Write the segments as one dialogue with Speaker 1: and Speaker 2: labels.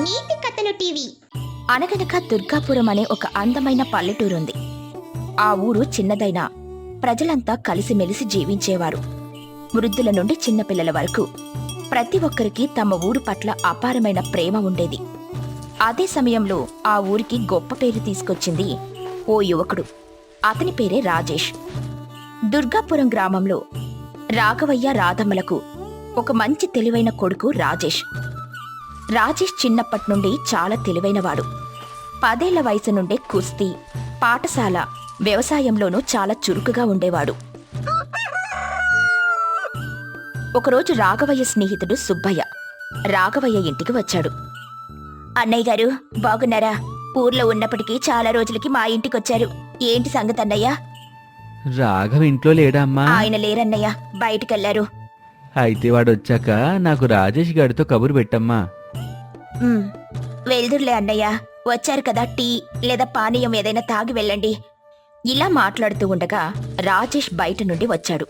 Speaker 1: నీతి కథలు టీవీ.
Speaker 2: అనగనక దుర్గాపురం అనే ఒక అందమైన పల్లెటూరుంది. ఆ ఊరు చిన్నదైనా ప్రజలంతా కలిసిమెలిసి జీవించేవారు. వృద్ధుల నుండి చిన్నపిల్లల వరకు ప్రతి ఒక్కరికి తమ ఊరు పట్ల అపారమైన ప్రేమ ఉండేది. అదే సమయంలో ఆ ఊరికి గొప్ప పేరు తీసుకొచ్చింది ఓ యువకుడు. అతని పేరే రాజేష్. దుర్గాపురం గ్రామంలో రాఘవయ్య రాధమ్మలకు ఒక మంచి తెలివైన కొడుకు రాజేష్. రాజేష్ చిన్నప్పటి నుండి చాలా తెలివైనవాడు. పదేళ్ళ వయసు నుండే కుస్తీ పాఠశాల వ్యవసాయంలోనూ చాలా చురుకుగా ఉండేవాడు. ఒకరోజు రాఘవయ్య స్నేహితుడు సుబ్బయ్య రాఘవయ్య ఇంటికి వచ్చాడు. అన్నయ్య గారు బాగున్నారా? ఊర్లో ఉన్నప్పటికీ చాలా రోజులకి మా ఇంటికొచ్చారు. ఏంటి సంగతి అన్నయ్య?
Speaker 3: రాఘవ ఇంట్లో లేడా అమ్మా?
Speaker 2: ఆయన లేరన్నయ్య బయటికెళ్ళారు.
Speaker 3: అయితే వాడు వచ్చాక నాకు రాజేష్ గారితో కబురు పెట్టమ్మా.
Speaker 2: "ఉమ్, వెళ్దురులే అన్నయ్య వచ్చారు కదా టీ లేదా పానీయం ఏదైనా తాగి వెళ్ళండి. ఇలా మాట్లాడుతూ ఉండగా రాజేష్ బయట నుండి వచ్చాడు.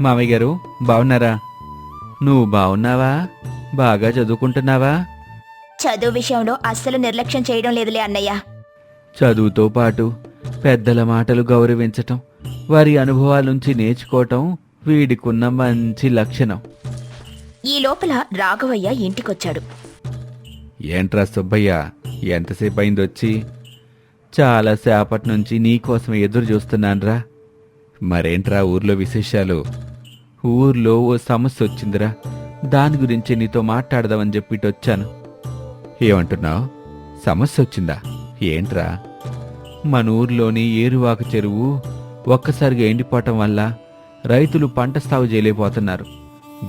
Speaker 3: మామయ్య గారు బాగున్నారా నువ్వు బాగున్నావా బాగా చదువుకుంటున్నావా?
Speaker 2: చదువు విషయంలో అస్సలు నిర్లక్ష్యం చేయడం లేదులే అన్నయ్య.
Speaker 3: చదువుతో పాటు పెద్దల మాటలు గౌరవించటం వారి అనుభవాల నుంచి నేర్చుకోవటం వీడికున్న మంచి లక్షణం.
Speaker 2: ఈ లోపల రాఘవయ్య ఇంటికొచ్చాడు.
Speaker 3: ఏంట్రా సుబ్బయ్య ఎంతసేపు అయింది వచ్చి చాలాసేపటి నుంచి నీకోసం ఎదురు చూస్తున్నాన్రా. మరేంట్రా ఊర్లో విశేషాలు? ఊర్లో ఓ సమస్య వచ్చిందిరా దాని గురించి నీతో మాట్లాడదామని చెప్పిட்டு వచ్చాను ఏమంటున్నావు? సమస్య వచ్చిందా ఏంట్రా? మన ఊర్లోని ఏరువాక చెరువు ఒక్కసారిగా ఎండిపోవటం వల్ల రైతులు పంట సాగు చేయలేకపోతున్నారు.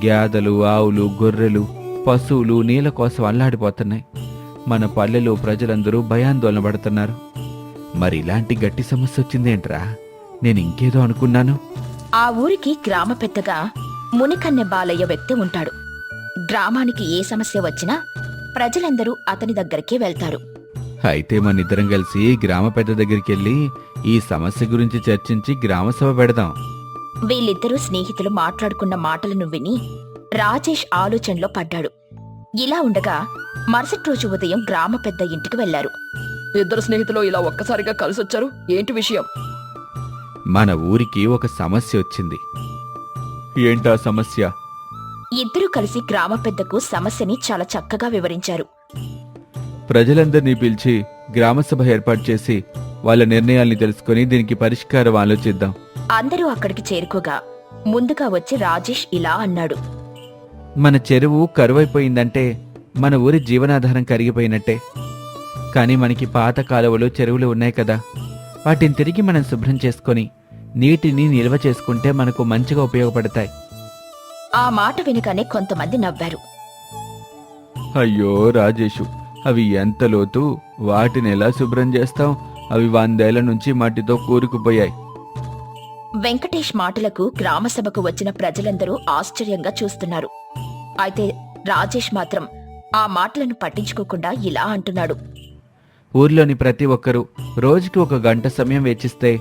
Speaker 3: గ్యాదలు ఆవులు గొర్రెలు పశువులు నీళ్ళ కోసం అల్లాడిపోతున్నాయి. మన పల్లెలో ప్రజలందరూ భయాందోళన పడుతున్నారు. మరి ఇలాంటి గట్టి సమస్య వచ్చిందేంట్రా? నేను ఇంకేదో అనుకున్నాను.
Speaker 2: ఆ ఊరికి గ్రామ పెద్దగా మునికన్నె బాలయ్య వ్యక్తి ఉంటాడు. గ్రామానికి ఏ సమస్య వచ్చినా ప్రజలందరూ అతని దగ్గరికే వెళ్తారు.
Speaker 3: అయితే మన ఇద్దరం కలిసి గ్రామ పెద్ద దగ్గరికి వెళ్ళి ఈ సమస్య గురించి చర్చించి గ్రామ సభ పెడదాం.
Speaker 2: వీళ్ళిద్దరూ స్నేహితులు మాట్లాడుకున్న మాటలను విని రాజేష్ ఆలోచనలో పడ్డాడు. ఇలా ఉండగా మరుసటి రోజు ఉదయం గ్రామ పెద్ద ఇంటికి వెళ్ళారు.
Speaker 4: ఇద్దరు స్నేహితులు ఇలా ఒక్కసారిగా కలిసొచ్చారు? ఏంటి విషయం?
Speaker 3: మన ఊరికి ఒక సమస్య వచ్చింది. ఏంటా సమస్య?
Speaker 2: ఇద్దరూ కలిసి గ్రామ పెద్దకు సమస్యని చాలా చక్కగా వివరించారు.
Speaker 3: ప్రజలందరినీ పిలిచి గ్రామసభ ఏర్పాటు చేసి వాళ్ళ నిర్ణయాల్ని తెలుసుకొని దీనికి పరిష్కారం ఆలోచిద్దాం.
Speaker 2: అందరూ అక్కడికి చేరుకోగా ముందుగా వచ్చి రాజేష్ ఇలా అన్నాడు.
Speaker 3: మన చెరువు కరువైపోయిందంటే మన ఊరి జీవనాధారం కరిగిపోయినట్టే. కానీ మనకి పాత కాలువలు చెరువులు ఉన్నాయి కదా. వాటిని తిరిగి మనం శుభ్రం చేసుకొని నీటిని నిల్వ చేసుకుంటే మనకు మంచిగా ఉపయోగపడతాయి.
Speaker 2: ఆ మాట వినగానే కొంతమంది నవ్వారు.
Speaker 3: అయ్యో రాజేషు అవి ఎంత లోతు? వాటిని ఎలా శుభ్రం చేస్తాం? అవి వందేళ్ళ నుంచి మట్టితో కూరుకుపోయాయి.
Speaker 2: వెంకటేష్ మాటలకు గ్రామసభకు వచ్చిన ప్రజలందరూ ఆశ్చర్యంగా చూస్తున్నారు. అయితే రాజేష్ మాత్రం ఆ మాటలను పట్టించుకోకుండా ఇలా అంటున్నాడు.
Speaker 3: ఊర్లోని ప్రతి ఒక్కరూ రోజుకి ఒక గంట సమయం వెచ్చిస్తే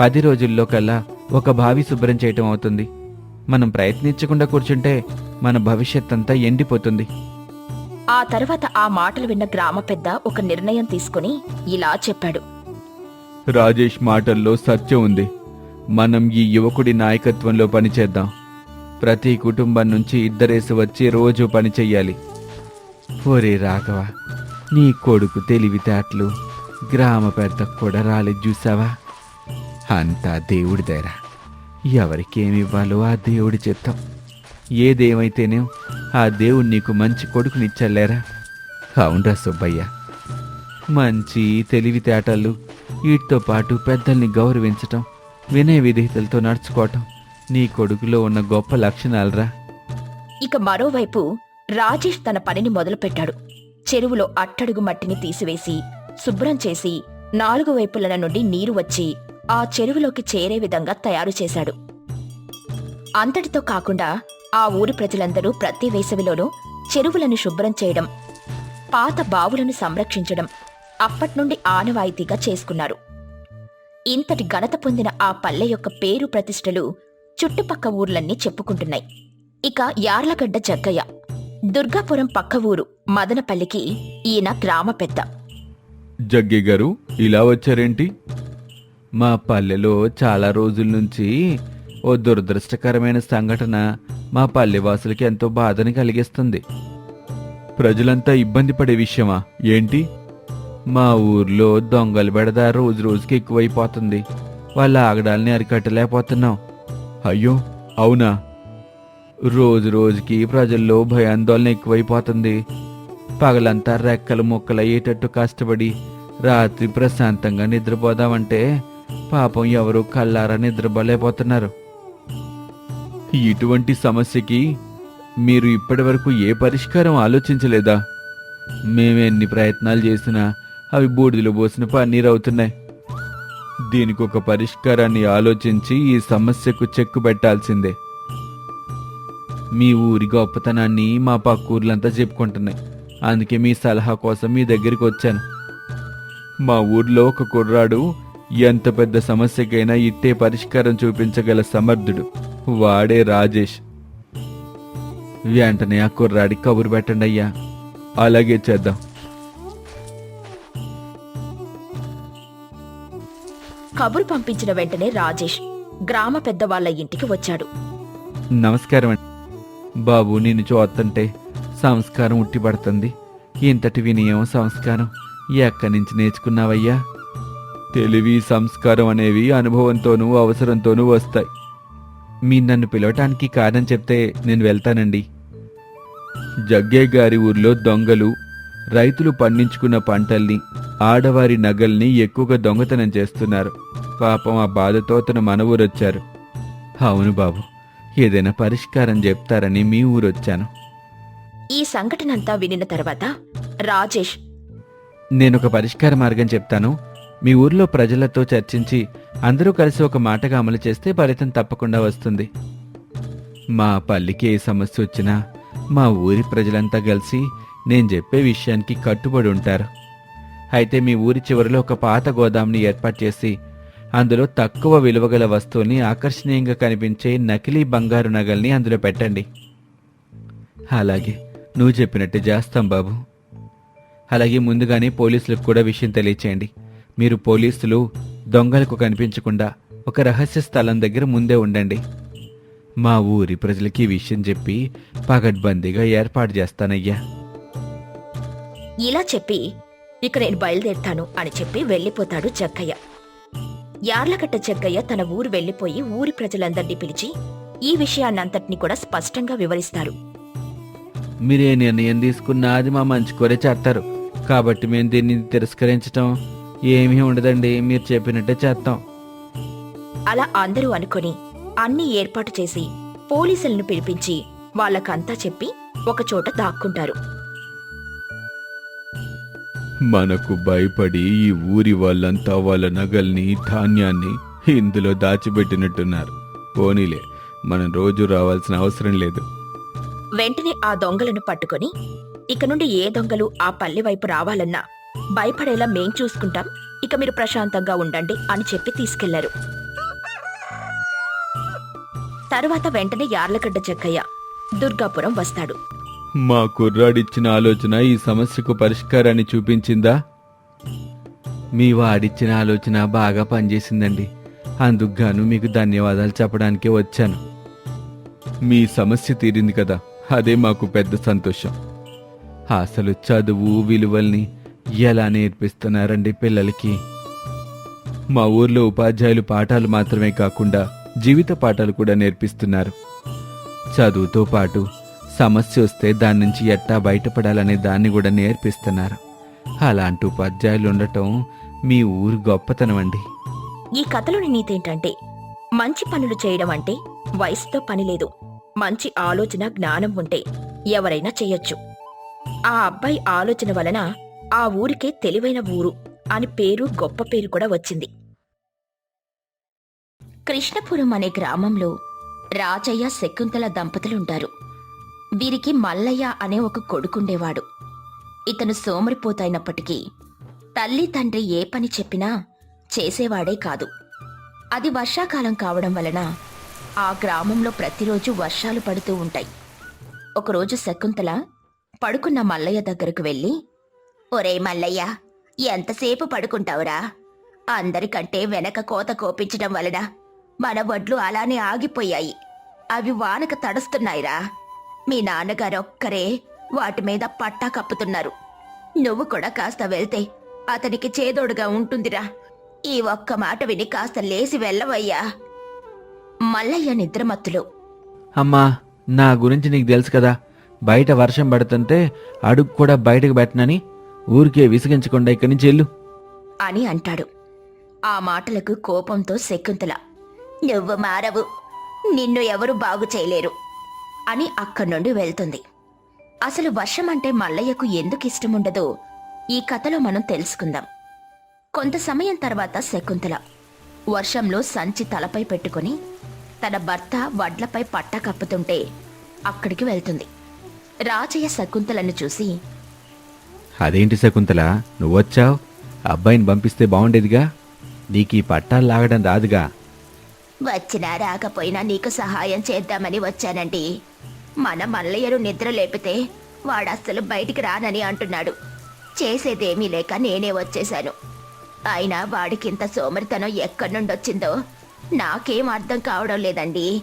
Speaker 3: పది రోజుల్లో కల్లా ఒక బావి శుభ్రం చేయటం అవుతుంది. మనం ప్రయత్నించకుండా కూర్చుంటే మన భవిష్యత్ అంతా ఎండిపోతుంది.
Speaker 2: ఆ తర్వాత ఆ మాటలు విన్న గ్రామ పెద్ద ఒక నిర్ణయం తీసుకుని ఇలా చెప్పాడు.
Speaker 3: రాజేష్ మాటల్లో సత్యం ఉంది. మనం ఈ యువకుడి నాయకత్వంలో పనిచేద్దాం. ప్రతి కుటుంబం నుంచి ఇద్దరేసి వచ్చి రోజు పని చెయ్యాలి. ఒరే రాఘవ నీ కొడుకు తెలివితేటలు గ్రామ పెద్ద కూడా రాలేదు చూసావా? అంతా దేవుడి దగ్గర ఎవరికేమివ్వాలో ఆ దేవుడి చిత్తం. ఏదేమైతేనే ఆ దేవుడు నీకు మంచి కొడుకునిచ్చలేరా? అవునరా సుబ్బయ్య. మంచి తెలివితేటలు వీటితో పాటు పెద్దల్ని గౌరవించటం వినయ విధేయతలతో నడుచుకోవటం నీ కొడుకులో ఉన్న గొప్ప లక్షణాలరా.
Speaker 2: ఇక మరోవైపు రాజేష్ తన పనిని మొదలుపెట్టాడు. చెరువులో అట్టడుగు మట్టిని తీసివేసి శుభ్రం చేసి నాలుగు వైపుల నుండి నీరు వచ్చి ఆ చెరువులోకి చేరే విధంగా తయారు చేశాడు. అంతటితో కాకుండా ఆ ఊరి ప్రజలందరూ ప్రతి వేసవిలోనూ చెరువులను శుభ్రం చేయడం పాత బావులను సంరక్షించడం అప్పట్నుండి ఆనవాయితీగా చేసుకున్నారు. ఇంతటి ఘనత పొందిన ఆ పల్లె యొక్క పేరు ప్రతిష్టలు చుట్టుపక్క ఊర్లన్నీ చెప్పుకుంటున్నాయి. ఇక యార్లగడ్డ జగ్గయ్య. దుర్గాపురం పక్క ఊరు మదనపల్లికి ఈయన గ్రామ పెద్ద.
Speaker 3: జగ్గి గారు ఇలా వచ్చారేంటి? మా పల్లెలో చాలా రోజుల నుంచి ఓ దురదృష్టకరమైన సంఘటన మా పల్లెవాసులకి ఎంతో బాధని కలిగిస్తుంది. ప్రజలంతా ఇబ్బంది పడే విషయమా? ఏంటి? మా ఊర్లో దొంగలు బెడద రోజు రోజుకి ఎక్కువైపోతుంది. వాళ్ళ ఆగడాల్ని అరికట్టలేకపోతున్నాం. అయ్యో అవునా? రోజు రోజుకి ప్రజల్లో భయాందోళన ఎక్కువైపోతుంది. పగలంతా రెక్కలు ముక్కలయ్యేటట్టు కష్టపడి రాత్రి ప్రశాంతంగా నిద్రపోదామంటే పాపం ఎవరు కల్లారా నిద్రపోలేకపోతున్నారు. ఇటువంటి సమస్యకి మీరు ఇప్పటివరకు ఏ పరిష్కారం ఆలోచించలేదా? మేమెన్ని ప్రయత్నాలు చేసినా అవి బూడిదలో పోసిన పన్నీరు అవుతున్నాయి దీనికి ఒక పరిష్కారాన్ని ఆలోచించి ఈ సమస్యకు చెక్కు పెట్టాల్సిందే. మీ ఊరి గొప్పతనాన్ని మా పక్క ఊర్లంతా చెప్పుకుంటున్నాయి. అందుకే మీ సలహా కోసం మీ దగ్గరికి వచ్చాను. మా ఊర్లో ఒక కుర్రాడు ఎంత పెద్ద సమస్యకైనా ఇట్టే పరిష్కారం చూపించగల సమర్థుడు. వాడే రాజేష్. వెంటనే ఆ కుర్రాడికి కబురు పెట్టండి అయ్యా అలాగే చేద్దాం.
Speaker 2: కబురు పంపించిన వెంటనే రాజేష్ గ్రామ పెద్దవాళ్ళ ఇంటికి వచ్చాడు.
Speaker 3: నమస్కారం అండి. బాబు నిన్ను చూస్తుంటే సంస్కారం ఉట్టిపడుతుంది ఇంతటి వినయం సంస్కారం ఎక్కడి నుంచి నేర్చుకున్నావయ్యా? తెలివి సంస్కారం అనేవి అనుభవంతోనూ అవసరంతోనూ వస్తాయి. మీ నన్ను పిలవటానికి కారణం చెప్తే నేను వెళ్తానండి. జగ్గే గారి ఊర్లో దొంగలు రైతులు పండించుకున్న పంటల్ని ఆడవారి నగల్ని ఎక్కువగా దొంగతనం చేస్తున్నారు. పాపం ఆ బాధతో తన మన ఊరొచ్చారు. అవును బాబు ఏదైనా పరిష్కారం చెప్తారని మీ ఊరొచ్చాను.
Speaker 2: ఈ సంఘటనంతా వినిన తర్వాత రాజేష్
Speaker 3: నేను ఒక పరిష్కార మార్గం చెప్తాను. మీ ఊర్లో ప్రజలతో చర్చించి అందరూ కలిసి ఒక మాటగా అమలు చేస్తే ఫలితం తప్పకుండా వస్తుంది. మా పల్లికి ఏ సమస్య వచ్చినా మా ఊరి ప్రజలంతా కలిసి నేను చెప్పే విషయానికి కట్టుబడి ఉంటారు. అయితే మీ ఊరి చివరిలో ఒక పాత గోదాంని ఏర్పాటు చేసి అందులో తక్కువ విలువగల వస్తువుల్ని ఆకర్షణీయంగా కనిపించే నకిలీ బంగారు నగల్ని అందులో పెట్టండి. అలాగే నువ్వు చెప్పినట్టు చేస్తాం బాబు. అలాగే ముందుగానే పోలీసులకు కూడా విషయం తెలియచేయండి. మీరు పోలీసులు దొంగలకు కనిపించకుండా ఒక రహస్య స్థలం దగ్గర ముందే ఉండండి. మా ఊరి ప్రజలకి విషయం చెప్పి పగడ్బందీగా ఏర్పాటు చేస్తానయ్యా.
Speaker 2: ఇలా చెప్పి ఇక నేను బయలుదేరుతాను అని చెప్పి వెళ్ళిపోతాడు జగ్గయ్య. యార్లకట్ట జగ్గయ్య తన ఊరు వెళ్ళిపోయి ఊరి ప్రజలందర్నీ పిలిచి ఈ విషయాన్నంతటినీ కూడా స్పష్టంగా వివరిస్తారు.
Speaker 3: మీరే నిర్ణయం తీసుకున్నా అది మా మంచి కోరే చేస్తారు. కాబట్టి మేము దీన్ని తిరస్కరించటం ఏమీ ఉండదండి మీరు చెప్పినట్టే చేస్తాం.
Speaker 2: అలా అందరూ అనుకొని అన్ని ఏర్పాటు చేసి పోలీసులను పిలిపించి వాళ్ళకంతా చెప్పి ఒకచోట దాక్కుంటారు.
Speaker 3: మనకు భయపడి ఈ ఊరి వాళ్ళంతా వాళ్ళ నగల్ని ధాన్యాన్ని ఇందులో దాచిపెట్టినట్టున్నారు. పోనీలే మనం రోజు రావాల్సిన అవసరం లేదు.
Speaker 2: వెంటనే ఆ దొంగలను పట్టుకొని ఇక నుండి ఏ దొంగలు ఆ పల్లె వైపు రావాలన్నా భయపడేలా మేం చూసుకుంటాం. ఇక మీరు ప్రశాంతంగా ఉండండి అని చెప్పి తీసుకెళ్ళారు. తరువాత వెంటనే యార్లగడ్డ చెక్కయ్య దుర్గాపురం వస్తాడు.
Speaker 3: మా కుర్రాడిచ్చిన ఆలోచన ఈ సమస్యకు పరిష్కారాన్ని చూపించిందా? మీ వాడిచ్చిన ఆలోచన బాగా పనిచేసిందండి. అందుకుగాను మీకు ధన్యవాదాలు చెప్పడానికే వచ్చాను. మీ సమస్య తీరింది కదా అదే మాకు పెద్ద సంతోషం. అసలు చదువు విలువల్ని ఎలా నేర్పిస్తున్నారండి పిల్లలకి? మా ఊర్లో ఉపాధ్యాయులు పాఠాలు మాత్రమే కాకుండా జీవిత పాఠాలు కూడా నేర్పిస్తున్నారు. చదువుతో పాటు సమస్య వస్తే దాని నుంచి ఎట్టా బయటపడాలనే దాన్ని కూడా నేర్పిస్తున్నారు. అలాంటి ఉపాధ్యాయులు ఉండటం మీ ఊరు గొప్పతనం అండి.
Speaker 2: ఈ కథలోని నీతేంటంటే మంచి పనులు చేయడం అంటే వయసుతో పని లేదు. మంచి ఆలోచన జ్ఞానం ఉంటే ఎవరైనా చేయొచ్చు. ఆ అబ్బాయి ఆలోచన వలన ఆ ఊరికే తెలివైన ఊరు అని పేరు గొప్ప పేరు కూడా వచ్చింది. కృష్ణపురం అనే గ్రామంలో రాజయ్య శకుంతల దంపతులుంటారు వీరికి మల్లయ్య అనే ఒక కొడుకుండేవాడు. ఇతను సోమరిపోతైనప్పటికీ తల్లి తండ్రి ఏ పని చెప్పినా చేసేవాడే కాదు. అది వర్షాకాలం కావడం వలన ఆ గ్రామంలో ప్రతిరోజు వర్షాలు పడుతూ ఉంటాయి. ఒకరోజు శకుంతల పడుకున్న మల్లయ్య దగ్గరకు వెళ్ళి ఒరే మల్లయ్య ఎంతసేపు పడుకుంటావురా? అందరికంటే వెనక కోత కోపించడం వలన మన వడ్లు అలానే ఆగిపోయాయి. అవి వానక తడుస్తున్నాయిరా. మీ నాన్నగారు ఒక్కరే వాటి మీద పట్టా కప్పుతున్నారు. నువ్వు కూడా కాస్త వెళ్తే అతనికి చేదోడుగా ఉంటుందిరా. ఈ ఒక్క మాట విని కాస్త లేసి వెళ్ళవయ్యా. మల్లయ్య నిద్రమత్తులో.
Speaker 3: అమ్మా నా గురించి నీకు తెలుసు కదా. బయట వర్షం పడుతుంటే అడుగు కూడా బయటకు పెట్టనని ఊరికే విసిగించకుండా ఇక్కడి నుంచి వెళ్ళు.
Speaker 2: అని అంటాడు. ఆ మాటలకు కోపంతో శకుంతల. నువ్వు మారవు. నిన్ను ఎవరు బాగు చేయలేరు. అని అక్కడి నుండి వెళ్తుంది. అసలు వర్షం అంటే మల్లయ్యకు ఎందుకు ఇష్టముండదో ఈ కథలో మనం తెలుసుకుందాం. కొంత సమయం తర్వాత శకుంతల వర్షంలో సంచి తలపై పెట్టుకుని తన భర్త వడ్లపై పట్ట కప్పుతుంటే అక్కడికి వెళ్తుంది. రాజయ్య శకుంతలను చూసి
Speaker 3: అదేంటి శకుంతల? నువ్వొచ్చావు? అబ్బాయిని పంపిస్తే బాగుండేదిగా నీకు ఈ పట్టాలు లాగడం రాదుగా?
Speaker 2: వచ్చినా రాకపోయినా నీకు సహాయం చేద్దామని వచ్చానండి. మన మల్లయ్యను నిద్ర లేపితే వాడస్సలు బయటికి రానని అంటున్నాడు. చేసేదేమీ లేక నేనే వచ్చేశాను. అయినా వాడికింత సోమరితనం ఎక్కడి నుండి వచ్చిందో నాకేం అర్థం కావడం లేదండి.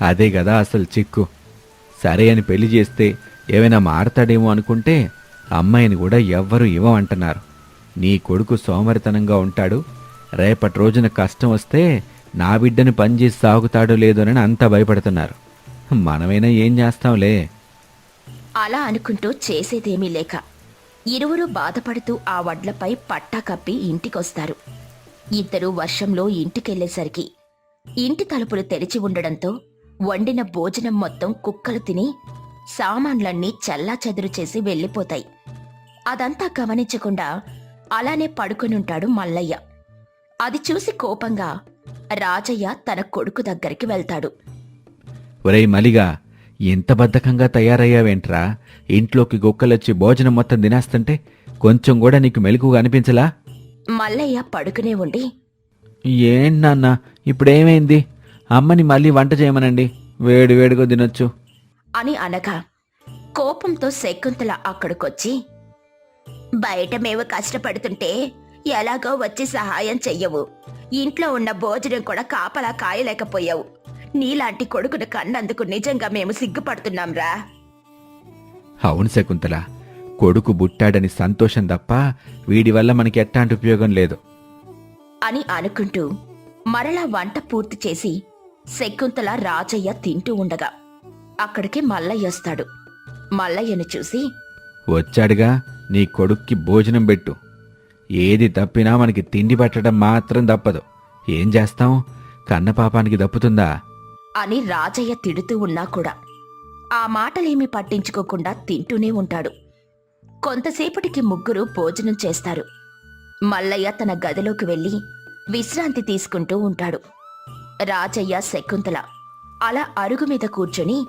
Speaker 3: అదే కదా అసలు చిక్కు. సరే అని పెళ్ళి చేస్తే ఏమైనా మారతాడేమో అనుకుంటే అమ్మాయిని కూడా ఎవ్వరూ ఇవ్వమంటున్నారు. నీ కొడుకు సోమరితనంగా ఉంటాడు. రేపటి రోజున కష్టం వస్తే నా బిడ్డని పనిచేసి సాగుతాడో లేదోనని అంత భయపడుతున్నారు. మనమైనా ఏం చేస్తాంలే?
Speaker 2: అలా అనుకుంటూ చేసేదేమీ లేక ఇరువురు బాధపడుతూ ఆ వడ్లపై పట్టా కప్పి ఇంటికొస్తారు. ఇద్దరు వర్షంలో ఇంటికెళ్ళేసరికి ఇంటి తలుపులు తెరిచి ఉండడంతో వండిన భోజనం మొత్తం కుక్కలు తిని సామాన్లన్నీ చల్లా చెదురు చేసి వెళ్ళిపోతాయి. అదంతా గమనించకుండా అలానే పడుకునుంటాడు మల్లయ్య. అది చూసి కోపంగా రాజయ్య తన కొడుకు దగ్గరికి వెళ్తాడు.
Speaker 3: ఒరేయ్ మలిగా ఎంత బద్ధకంగా తయారయ్యావేంట్రా? ఇంట్లోకి గుక్కలొచ్చి భోజనం మొత్తం తినేస్తుంటే కొంచెం కూడా నీకు మెలకుగా అనిపించలా?
Speaker 2: మల్లయ్య పడుకునే ఉండి
Speaker 3: ఏంటి నాన్న ఇప్పుడేమైంది? అమ్మని మళ్ళీ వంట చేయమనండి వేడి వేడిగా తినొచ్చు.
Speaker 2: అని అనగా కోపంతో శకుంతల అక్కడికొచ్చి బయట మేము కష్టపడుతుంటే ఎలాగో వచ్చి సహాయం చెయ్యవు. ఇంట్లో ఉన్న భోజనం కూడా కాపలా కాయలేకపోయావు. నీలాంటి కొడుకును కన్నందుకు నిజంగా మేము సిగ్గుపడుతున్నాంరా
Speaker 3: అవును శకుంతల కొడుకు బుట్టాడని సంతోషం తప్ప వీడి వల్ల మనకి ఎట్టాంటి ఉపయోగం లేదు.
Speaker 2: అని అనుకుంటూ మరలా వంట పూర్తి చేసి శకుంతల రాజయ్య తింటూ ఉండగా అక్కడికి మల్లయ్య వస్తాడు. మల్లయ్యను చూసి
Speaker 3: వచ్చాడుగా నీ కొడుక్కి భోజనం పెట్టు. ఏది తప్పినా మనకి తిండి పెట్టడం మాత్రం తప్పదు. ఏం చేస్తాం? కన్న పాపానికి దప్పుతుందా
Speaker 2: అని రాజయ్య తిడుతూ ఉన్నా కూడా. ఆ మాటలేమీ పట్టించుకోకుండా తింటూనే ఉంటాడు. కొంతసేపటికి ముగ్గురు భోజనం చేస్తారు. మల్లయ్య తన గదిలోకి వెళ్ళి విశ్రాంతి తీసుకుంటూ ఉంటాడు. రాజయ్య శకుంతల అలా అరుగు మీద కూర్చొని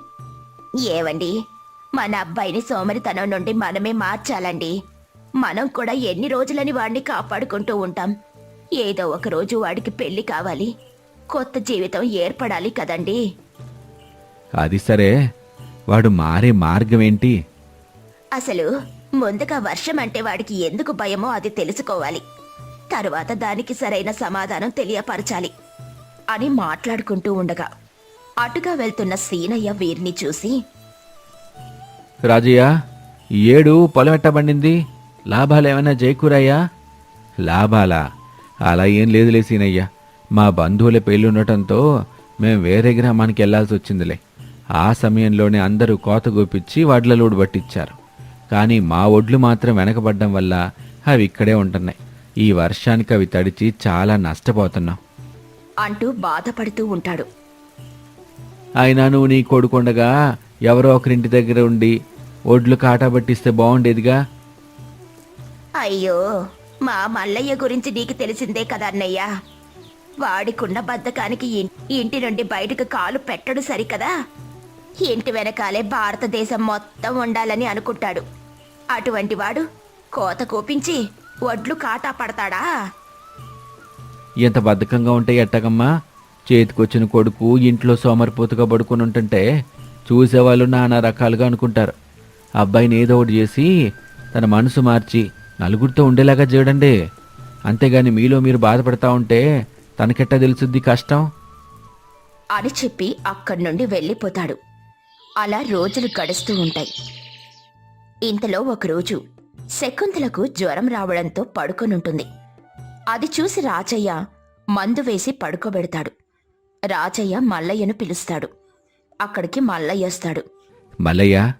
Speaker 2: ఏవండి? మన అబ్బాయిని సోమరితనం నుండి మనమే మార్చాలండి. మనం కూడా ఎన్ని రోజులని వాడిని కాపాడుకుంటూ ఉంటాం. ఏదో ఒక రోజు వాడికి పెళ్ళి కావాలి. కొత్త జీవితం ఏర్పడాలి కదండి.
Speaker 3: అది సరే. వాడు మారే మార్గం ఏంటి?
Speaker 2: అసలు ముందుగా వర్షం అంటే వాడికి ఎందుకు భయమో అది తెలుసుకోవాలి. తరువాత దానికి సరైన సమాధానం తెలియపరచాలి అని మాట్లాడుకుంటూ ఉండగా అటుగా వెళ్తున్న సీనయ్య వీరిని చూసి
Speaker 3: రాజయ్య ఏడు పొలం ఎట్ట పండింది లాభాలేమైనా చేకూరాయా లాభాలా? అలా ఏం లేదులే సీనయ్య. మా బంధువుల పెళ్ళి ఉండటంతో మేం వేరే గ్రామానికి వెళ్ళాల్సి వచ్చిందిలే. ఆ సమయంలోనే అందరూ కోత గోపిచ్చి వడ్లలోడు పట్టించారు కానీ మా ఒడ్లు మాత్రం వెనకబడ్డం వల్ల అవి ఇక్కడే ఉంటున్నాయి. ఈ వర్షానికి అవి తడిచి చాలా నష్టపోతున్నాం.
Speaker 2: అంటూ బాధపడుతూ ఉంటాడు.
Speaker 3: అయినా నువ్వు నీ కొడుకుండగా ఎవరో ఒకరింటి దగ్గర ఉండి ఒడ్లు కాటా పట్టిస్తే బాగుండేదిగా?
Speaker 2: అయ్యో మా మల్లయ్య గురించి నీకు తెలిసిందే కదా అన్నయ్య. వాడికున్న బద్ధకానికి ఇంటి నుండి బయటకు కాలు పెట్టడు సరికదా? ఇంటి వెనకాలే భారతదేశం మొత్తం ఉండాలని అనుకుంటాడు. అటువంటి వాడు కోత కోపించి వడ్లు కాటా పడతాడా?
Speaker 3: ఎంత బద్ధకంగా ఉంటే ఎట్టగమ్మా? చేతికొచ్చిన కొడుకు ఇంట్లో సోమరిపోతుగా పడుకుని ఉంటుంటే చూసేవాళ్ళు నానా రకాలుగా అనుకుంటారు. అబ్బాయిని ఏదో ఒకటి చేసి తన మనసు మార్చి నలుగురితో ఉండేలాగా చేయడండి. అంతేగాని మీలో మీరు బాధపడతా ఉంటే తనకెట్టా తెలుసుద్ది కష్టం?
Speaker 2: అని చెప్పి అక్కడి నుండి వెళ్ళిపోతాడు. అలా రోజులు గడుస్తూ ఉంటాయి. ఇంతలో ఒకరోజు శకుంతలకు జ్వరం రావడంతో పడుకొనుంటుంది. అది చూసి రాజయ్య మందు వేసి పడుకోబెడతాడు. రాజయ్య మల్లయ్యను పిలుస్తాడు. అక్కడికి మల్లయ్య వస్తాడు.
Speaker 3: మల్లయ్య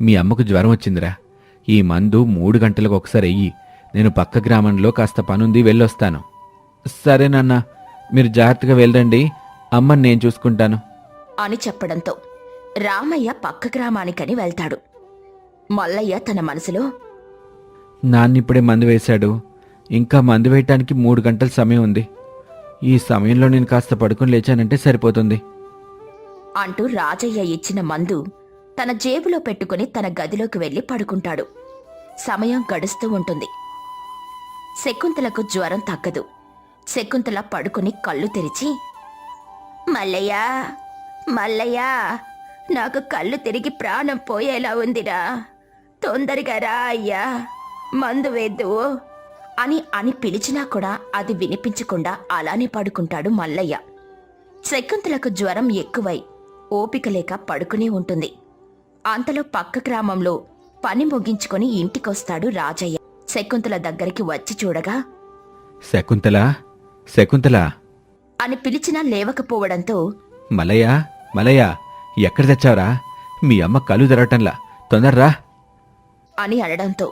Speaker 3: మీ అమ్మకు జ్వరం వచ్చిందిరా. ఈ మందు మూడు గంటలకు ఒకసారి వెయ్యి నేను పక్క గ్రామంలో కాస్త పనుంది వెళ్ళొస్తాను. సరేనన్నా మీరు జాగ్రత్తగా వెళ్ళండి. అమ్మని నేను చూసుకుంటాను.
Speaker 2: అని చెప్పడంతో రామయ్య పక్క గ్రామానికని వెళ్తాడు. మల్లయ్య తన మనసులో
Speaker 3: నాన్నిప్పుడే మందు వేశాడు. ఇంకా మందు వేయటానికి మూడు గంటల సమయం ఉంది. ఈ సమయంలో నేను కాస్త పడుకొని లేచానంటే సరిపోతుంది.
Speaker 2: అంటూ రాజయ్య ఇచ్చిన మందు తన జేబులో పెట్టుకుని తన గదిలోకి వెళ్ళి పడుకుంటాడు. సమయం గడుస్తూ ఉంటుంది. శకుంతలకు జ్వరం తగ్గదు. శకుంతల పడుకుని కళ్ళు తెరిచి మల్లయ్య మల్లయ్య నాకు కళ్ళు తిరిగి ప్రాణం పోయేలా ఉందిరా. తొందరగా రా అయ్యా. మందు వేద్దు. అని అని పిలిచినా కూడా అది వినిపించకుండా అలానే పడుకుంటాడు మల్లయ్య. శకుంతలకు జ్వరం ఎక్కువై ఓపిక లేక పడుకునే ఉంటుంది. అంతలో పక్క గ్రామంలో పని ముగించుకొని ఇంటికొస్తాడు రాజయ్య. శకుంతల దగ్గరికి వచ్చి చూడగా
Speaker 3: శకుంతల? శకుంతల?
Speaker 2: అని పిలిచినా లేవకపోవడంతో
Speaker 3: మలయ్య మలయ్య ఎక్కడ తెచ్చావురా? మీ అమ్మ కళ్ళు తెరవటంలా. తొందర్రా
Speaker 2: అని అనడంతో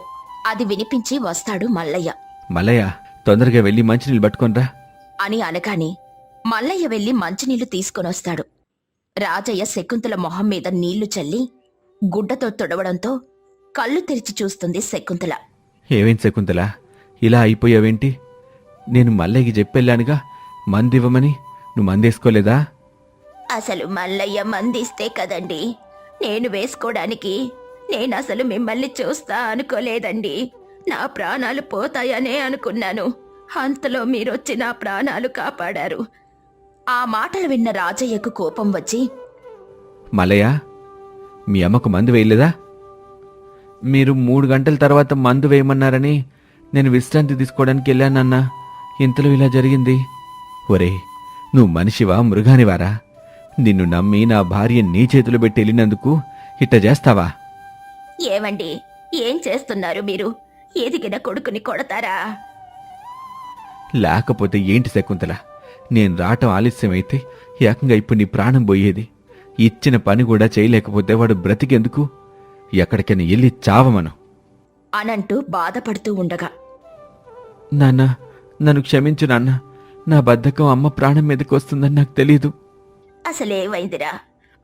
Speaker 2: అది వినిపించి వస్తాడు మల్లయ్య.
Speaker 3: మలయ్య తొందరగా వెళ్ళి మంచినీళ్ళు పట్టుకొనిరా
Speaker 2: అని అనగానే మల్లయ్య వెళ్ళి మంచినీళ్ళు తీసుకొనొస్తాడు. రాజయ్య శకుంతల మొహం మీద నీళ్ళు చల్లి గుడ్డతో తొడవడంతో కళ్ళు తెరిచి చూస్తుంది శకుంతల.
Speaker 3: ఏవేం శకుంతల? ఇలా అయిపోయావేంటి? నేను మల్లయ్యకి చెప్పెళ్ళానుగా మందివ్వమని. నువ్వు మందేసుకోలేదా?
Speaker 2: అసలు మల్లయ్య మందిస్తే కదండి. నేను వేసుకోవడానికి నేను అసలు మిమ్మల్ని చూస్తా అనుకోలేదండి. నా ప్రాణాలు పోతాయనే అనుకున్నాను. అంతలో మీరొచ్చి నా ప్రాణాలు కాపాడారు. ఆ మాటలు విన్న రాజయ్యకు కోపం వచ్చి
Speaker 3: మలయ్య మీ అమ్మకు మందు వేయలేదా? మీరు మూడు గంటల తర్వాత మందు వేయమన్నారని నేను విశ్రాంతి తీసుకోవడానికి వెళ్ళానన్నా ఇంతలో ఇలా జరిగింది. ఒరే నువ్వు మనిషివా మృగానివారా? నిన్ను నమ్మి నా భార్య నీ చేతులు పెట్టి వెళ్ళినందుకు ఇట్ట చేస్తావా?
Speaker 2: ఏమండి ఏం చేస్తున్నారు మీరు? ఎదిగిన కొడుకుని కొడతారా?
Speaker 3: లేకపోతే ఏంటి శకుంతల? నేను రావటం ఆలస్యమైతే ఏకంగా ఇప్పుడు నీ ప్రాణం పోయేది. ఇచ్చిన పని కూడా చేయలేకపోతే వాడు బ్రతికెందుకు? ఎక్కడికైనా వెళ్ళి చావమను.
Speaker 2: అనంటూ బాధపడుతూ ఉండగా.
Speaker 3: నాన్న నన్ను క్షమించు నాన్న. నా బద్ధకం అమ్మ ప్రాణం మీదకి వస్తుందని నాకు తెలీదు.
Speaker 2: అసలేమైందిరా?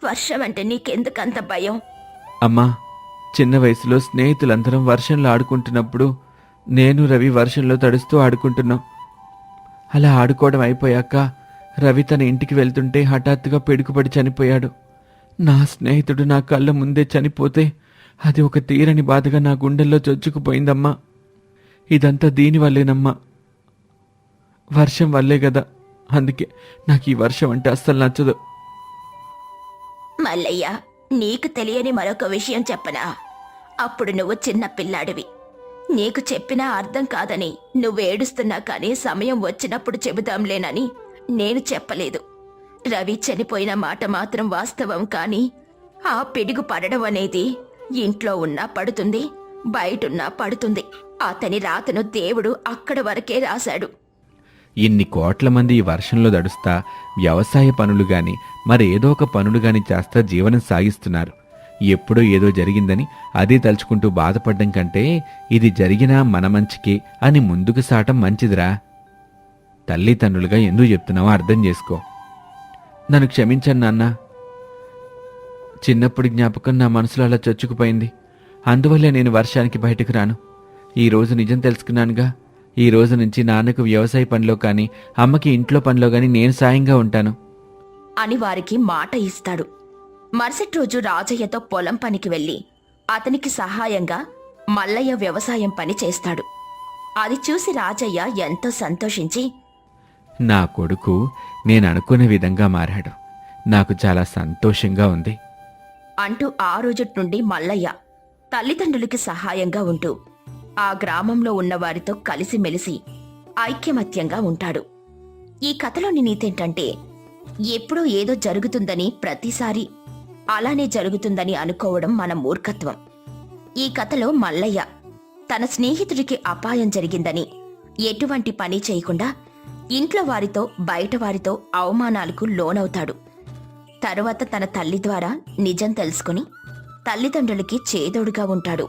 Speaker 2: వర్షం అంటే నీకెందుకంత భయం?
Speaker 3: అమ్మా చిన్న వయసులో స్నేహితులందరం వర్షంలో ఆడుకుంటున్నప్పుడు నేను రవి వర్షంలో తడుస్తూ ఆడుకుంటున్నాం. అలా ఆడుకోవడం అయిపోయాక రవి తన ఇంటికి వెళ్తుంటే హఠాత్తుగా పిడుకుపడి చనిపోయాడు. నా స్నేహితుడు నా కళ్ళ ముందే చనిపోతే అది ఒక తీరని బాధగా నా గుండెల్లో చొచ్చుకుపోయిందమ్మా. ఇదంతా దీనివల్లేనమ్మా వర్షం వల్లే కదా అందుకే నాకు ఈ వర్షం అంటే అస్సలు నచ్చదు.
Speaker 2: మల్లయ్య నీకు తెలియని మరొక విషయం చెప్పనా? అప్పుడు నువ్వు చిన్న పిల్లాడివి. నీకు చెప్పినా అర్థం కాదని నువ్వు ఏడుస్తున్నా కానీ సమయం వచ్చినప్పుడు చెబుదాంలేనని నేను చెప్పలేదు. రవి చనిపోయిన మాట మాత్రం వాస్తవం కానీ ఆ పిడుగు పడడం అనేది ఇంట్లో ఉన్నా పడుతుంది బయటున్నా పడుతుంది. అతని రాతను దేవుడు అక్కడ వరకే రాశాడు.
Speaker 3: ఇన్ని కోట్ల మంది ఈ వర్షంలో దడుస్తా వ్యవసాయ పనులు గాని మరేదో ఒక పనులు గాని చేస్తా జీవనం సాగిస్తున్నారు. ఎప్పుడో ఏదో జరిగిందని అదే తలుచుకుంటూ బాధపడ్డం కంటే ఇది జరిగినా మన మంచికే అని ముందుకు సాటం మంచిదిరా. తల్లిదండ్రులుగా ఎందుకు చెప్తున్నావో అర్థం చేసుకో. నన్ను క్షమించండి నాన్న. చిన్నప్పటి జ్ఞాపకం నా మనసులో అలా చొచ్చుకుపోయింది. అందువల్లే నేను వర్షానికి బయటకు రాను. ఈరోజు నిజం తెలుసుకున్నానుగా. ఈ రోజు నుంచి నాన్నకు వ్యవసాయ పనిలో కానీ అమ్మకి ఇంట్లో పనిలో కానీ నేను సాయంగా ఉంటాను.
Speaker 2: అని వారికి మాట ఇస్తాడు. మరుసటి రోజు రాజయ్యతో పొలం పనికి వెళ్ళి అతనికి సహాయంగా మల్లయ్య వ్యవసాయం పని చేస్తాడు. అది చూసి రాజయ్య ఎంతో సంతోషించి
Speaker 3: నా కొడుకు నేను అనుకున్న విధంగా మారాడు. నాకు చాలా సంతోషంగా ఉంది.
Speaker 2: అంటూ ఆ రోజు నుండి మల్లయ్య తల్లిదండ్రులకి సహాయంగా ఉంటూ ఆ గ్రామంలో ఉన్నవారితో కలిసిమెలిసి ఐక్యమత్యంగా ఉంటాడు. ఈ కథలోని నీతేంటంటే ఎప్పుడో ఏదో జరుగుతుందని ప్రతిసారి అలానే జరుగుతుందని అనుకోవడం మన మూర్ఖత్వం. ఈ కథలో మల్లయ్య తన స్నేహితుడికి అపాయం జరిగిందని ఎటువంటి పని చేయకుండా ఇంట్లో వారితో బయట వారితో అవమానాలకు లోనవుతాడు. తరువాత తన తల్లి ద్వారా నిజం తెలుసుకుని తల్లిదండ్రులకి చేదోడుగా ఉంటాడు.